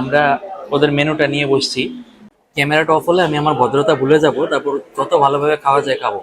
আমরা ওদের মেনুটা নিয়ে বসছি। ক্যামেরাটা অফ হলে আমি আমার ভদ্রতা ভুলে যাব, তারপর যত ভালোভাবে খাওয়া যায় খাব।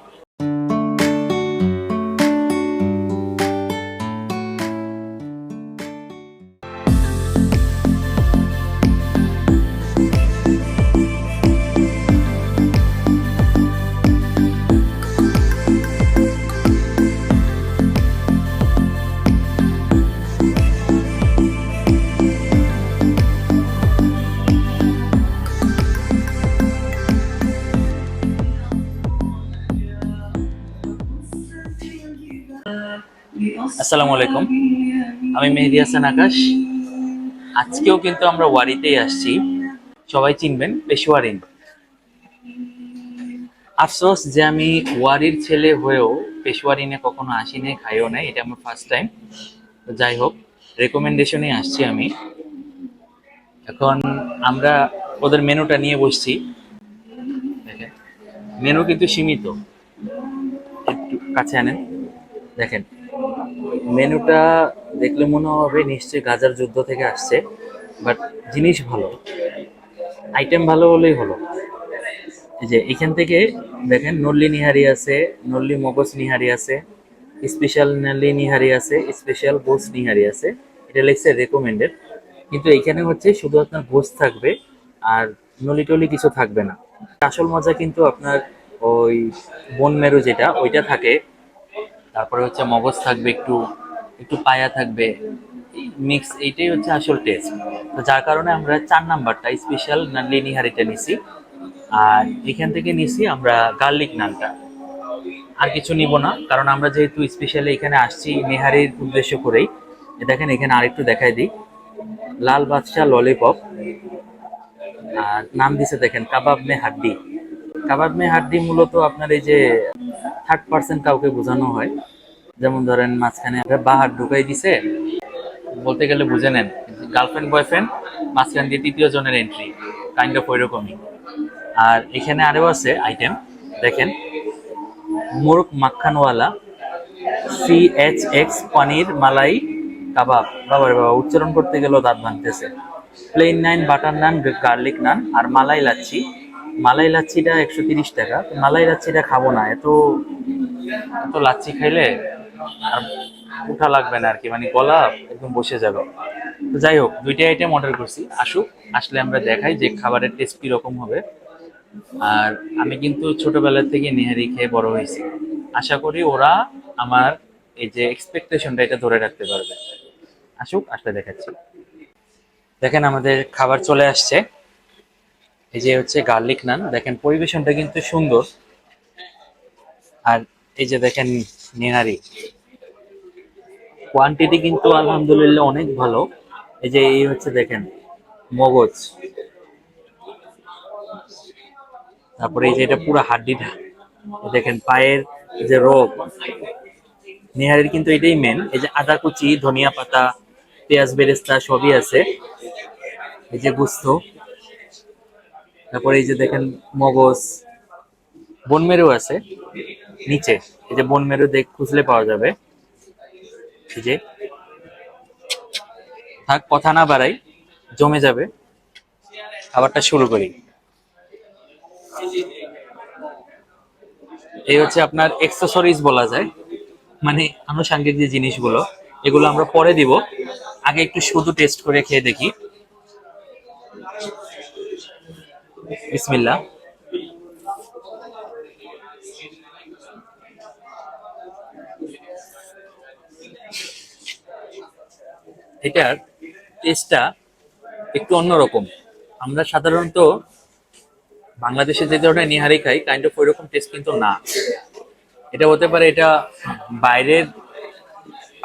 আসসালামু আলাইকুম। আমি মেহেদি হাসান আকাশ। আজকেও কিন্তু আমরা ওয়ারিতেই আসছি। সবাই চিনবেন পেশোয়ারিন আফসোস যে আমি ওয়ারির ছেলে হয়েও পেশোয়ারিনে কখনো আসিনি, খাইও নাই, এটা আমার ফার্স্ট টাইম যাই হোক রেকমেন্ডেশনে আসছি আমি। এখন আমরা ওদের মেনুটা নিয়ে বসছি। দেখেন, মেনু কিন্তু সীমিত। একটু কাছে আনেন। দেখেন মেনুটা দেখলে মনে হবে নিশ্চয়ই গাজার যুদ্ধ থেকে আসছে, বাট জিনিস ভালো। আইটেম ভালো হলেই হলো। যে এখান থেকে দেখেন নল্লি নিহারি আছে, নল্লি মগজ নিহারি আছে স্পেশাল নল্লি নিহারি আছে স্পেশাল গোস নিহারি আছে। এটা লেখছে রেকমেন্ডেড কিন্তু এখানে হচ্ছে শুধু আপনার গোস থাকবে আর নলি টলি কিছু থাকবে না। আসল মজা কিন্তু আপনার ওই বন মেরু যেটা, ওইটা থাকে তারপরে হচ্ছে মগজ থাকবে, একটু একটু পায়া থাকবে। মিক্স এইটাই হচ্ছে আসল টেস্ট তো যার কারণে আমরা চার নাম্বারটা স্পেশাল নানলি নিহারিটা নিছি। আর এখান থেকে নিছি আমরা গার্লিক নানটা। আর কিছু নিব না, কারণ আমরা যেহেতু স্পেশালি এখানে আসছি নেহারির উদ্দেশ্য করেই। দেখেন, এখানে আরেকটু দেখাই দিই। লাল বাদশাহ ললিপপ আর নাম দিছে দেখেন, কাবাব মে হাড্ডি। কাবাব মে হাড্ডি মূলত আপনার এই যে থার্ড পার্সেন্ট কাউকে বোঝানো হয়। যেমন ধরেন মাঝখানে বাহার ঢুকাই দিছে, বলতে গেলে বুঝে নেন গার্লফ্রেন্ড বয়ফ্রেন্ড মাঝখান দিয়ে তৃতীয় জনের এন্ট্রি কাইন্ড অফ ওইরকমই। আর এখানে আরও আছে আইটেম দেখেন, murgh makhanwala C H X paneer malai kabab. বাবার বাবা, উচ্চারণ করতে গেলেও দাঁত ভাঙতেছে। প্লেন নাইন বাটার নান গার্লিক নান আর মালাই লাচ্ছি। মালাই লাচ্ছিটা একশো তিরিশ টাকা। মালাই লাচ্ছিটা খাব না, এত এত লাচ্ছি খাইলে আর উঠা লাগবে না আর কি মানে গলা একদম বসে যাবে। তো যাই হোক দুইটা আইটেম অর্ডার করছি। আসুক, আসলে আমরা দেখাই যে খাবারের টেস্ট কীরকম হবে। আর আমি কিন্তু ছোটবেলা থেকে নেহারি খেয়ে বড় হয়েছি। আশা করি ওরা আমার এই যে এক্সপেকটেশনটা এটা ধরে রাখতে পারবে। আসুক, আসলে দেখাচ্ছি। দেখেন আমাদের খাবার চলে আসছে। এই যে হচ্ছে গার্লিক নান দেখেন পরিবেশনটা কিন্তু সুন্দর। আর এই যে দেখেন নেহারি কোয়ান্টিটি কিন্তু আলহামদুলিল্লাহ অনেক ভালো। এই যে এই হচ্ছে দেখেন মগজ। তারপরে এই যে এটা পুরো হাড্ডিটা দেখেন পায়ের যে রোগ। নেহারির কিন্তু এটাই মেন এই যে আদা কুচি, ধনিয়া পাতা, পেঁয়াজ বেরেস্তা সবই আছে। এই যে গুস্ত। তারপরে এই যে দেখেন মগজ বনমেরু আছে নিচে। এই যে বনমেরু দেখ খুঁজলে পাওয়া যাবে। এই যে থাক, কথা না বাড়াই, জমে যাবে। খাবারটা শুরু করি। এই হচ্ছে আপনার এক্সেসরিজ বলা যায়। মানে আনুষাঙ্গিক যে জিনিসগুলো, এগুলো আমরা পরে দিব। আগে একটু শুধু টেস্ট করে খেয়ে দেখি। বিসমিল্লাহ। এটার টেস্টটা একটু অন্যরকম। আমরা সাধারণত বাংলাদেশে যে ধরনের নিহারি খাই কাইন্ড অফ ওইরকম টেস্ট কিন্তু না। এটা হতে পারে এটা বাইরের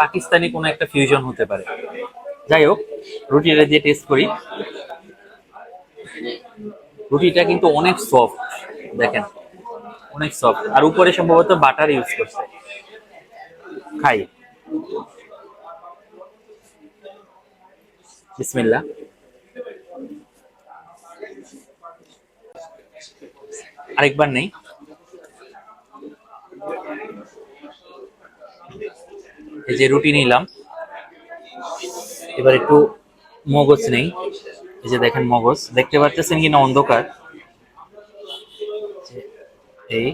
পাকিস্তানি কোনো একটা ফিউশন হতে পারে। যাই হোক রুটিটা দিয়ে টেস্ট করি। রুটিটা কিন্তু অনেক সফট দেখেন। অনেক সফট আর উপরে সম্ভবত বাটার ইউজ করছে। খাই। বিসমিল্লাহ। আরেকবার নেই। এই যে রুটি নিলাম। এবার একটু মগজ নেই। এই যে দেখেন মগজ, দেখতে পাচ্ছেন কিনা অন্ধকার? এই।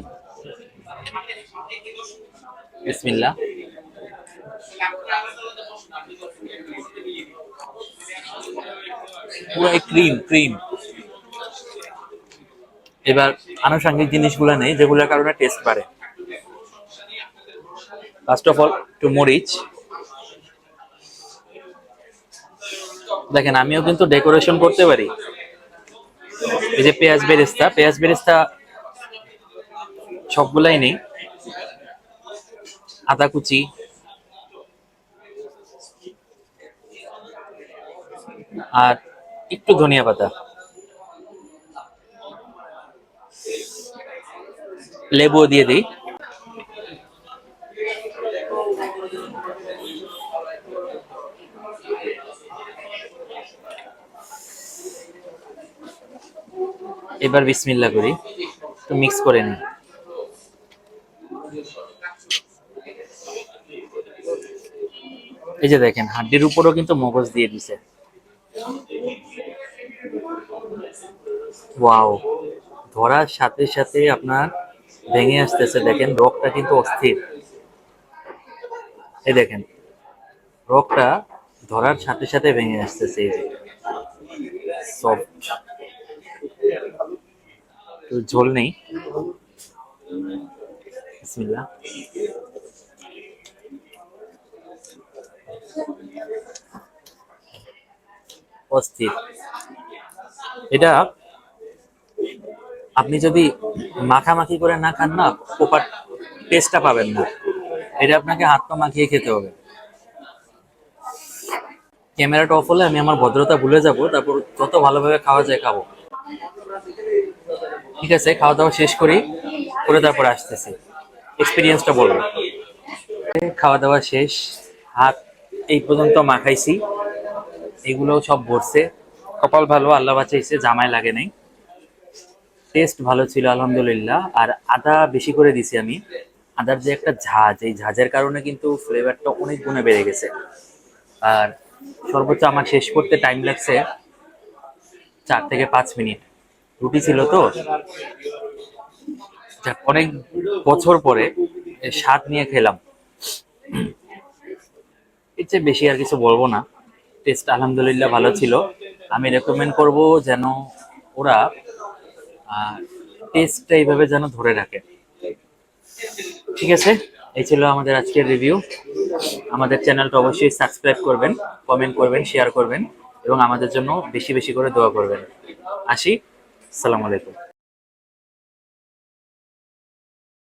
বিসমিল্লাহ। পুরো ক্রিম ক্রিম। এবার আনুষঙ্গিক জিনিসগুলো নেই, যেগুলোর কারণে টেস্ট বাড়ে। ফার্স্ট অফ অল টু মরিচ। দেখেন, আমিও কিন্তু ডেকোরেশন করতে পারি। এই যে পেঁয়াজ বেরেস্তা পেঁয়াজ বেরেস্তা সবগুলাই নেই। আদা কুচি। আর একটু ধনিয়া পাতা। লেবু দিয়ে দিই। এবার বিসমিল্লা করি। একটু মিক্স করে নিই। এই যে দেখেন, হাড্ডির উপরও কিন্তু মগজ দিয়ে দিছে। ওয়াও, ধরার সাথে সাথে আপনার ভেঙে আসতেছে। দেখেন রকটা কিন্তু অস্থির। এই দেখেন রকটা ধরার সাথে সাথে ভেঙে আসতেছে। এই যে সফট ঝোল নেই। বিসমিল্লাহ। অস্থির। এটা আপনি যদি মাখামাখি করে না খান না, প্রপার টেস্টটা পাবেন না। এটা আপনাকে হাত পা মাখিয়ে খেতে হবে। ক্যামেরাটা অফ হলে আমি আমার ভদ্রতা ভুলে যাব, তারপর যত ভালোভাবে খাওয়া যায় খাব। ঠিক আছে খাওয়া দাওয়া শেষ করি, করে তারপর আসতেছি। এক্সপিরিয়েন্সটা বলব খাওয়া দাওয়া শেষ, হাত এই পর্যন্ত মাখাইছি। এগুলোও সব ভরছে। কপাল ভালো, আল্লাহ বাঁচাইছে, জামাই লাগে নাই। টেস্ট ভালো ছিল, আলহামদুলিল্লাহ। আর আদা বেশি করে দিছি আমি। আদার যে একটা ঝাঁজ, এই ঝাঁজের কারণে কিন্তু ফ্লেভারটা অনেক গুণে বেড়ে গেছে। আর সর্বোচ্চ আমার শেষ করতে টাইম লাগছে চার থেকে পাঁচ মিনিট। রুটি ছিল তো। অনেক বছর পরে স্বাদ নিয়ে খেলাম। এর চেয়ে বেশি আর কিছু বলব না। টেস্ট আলহামদুলিল্লাহ ভালো ছিল। আমি রেকমেন্ড করব যেন ওরা টেস্টটা এইভাবে যেন ধরে রাখে। ঠিক আছে? এই ছিল আমাদের আজকের রিভিউ আমাদের চ্যানেলটা অবশ্যই সাবস্ক্রাইব করবেন কমেন্ট করবেন শেয়ার করবেন এবং আমাদের জন্য বেশি বেশি করে দোয়া করবেন। আসি? সালাম আলাইকুম।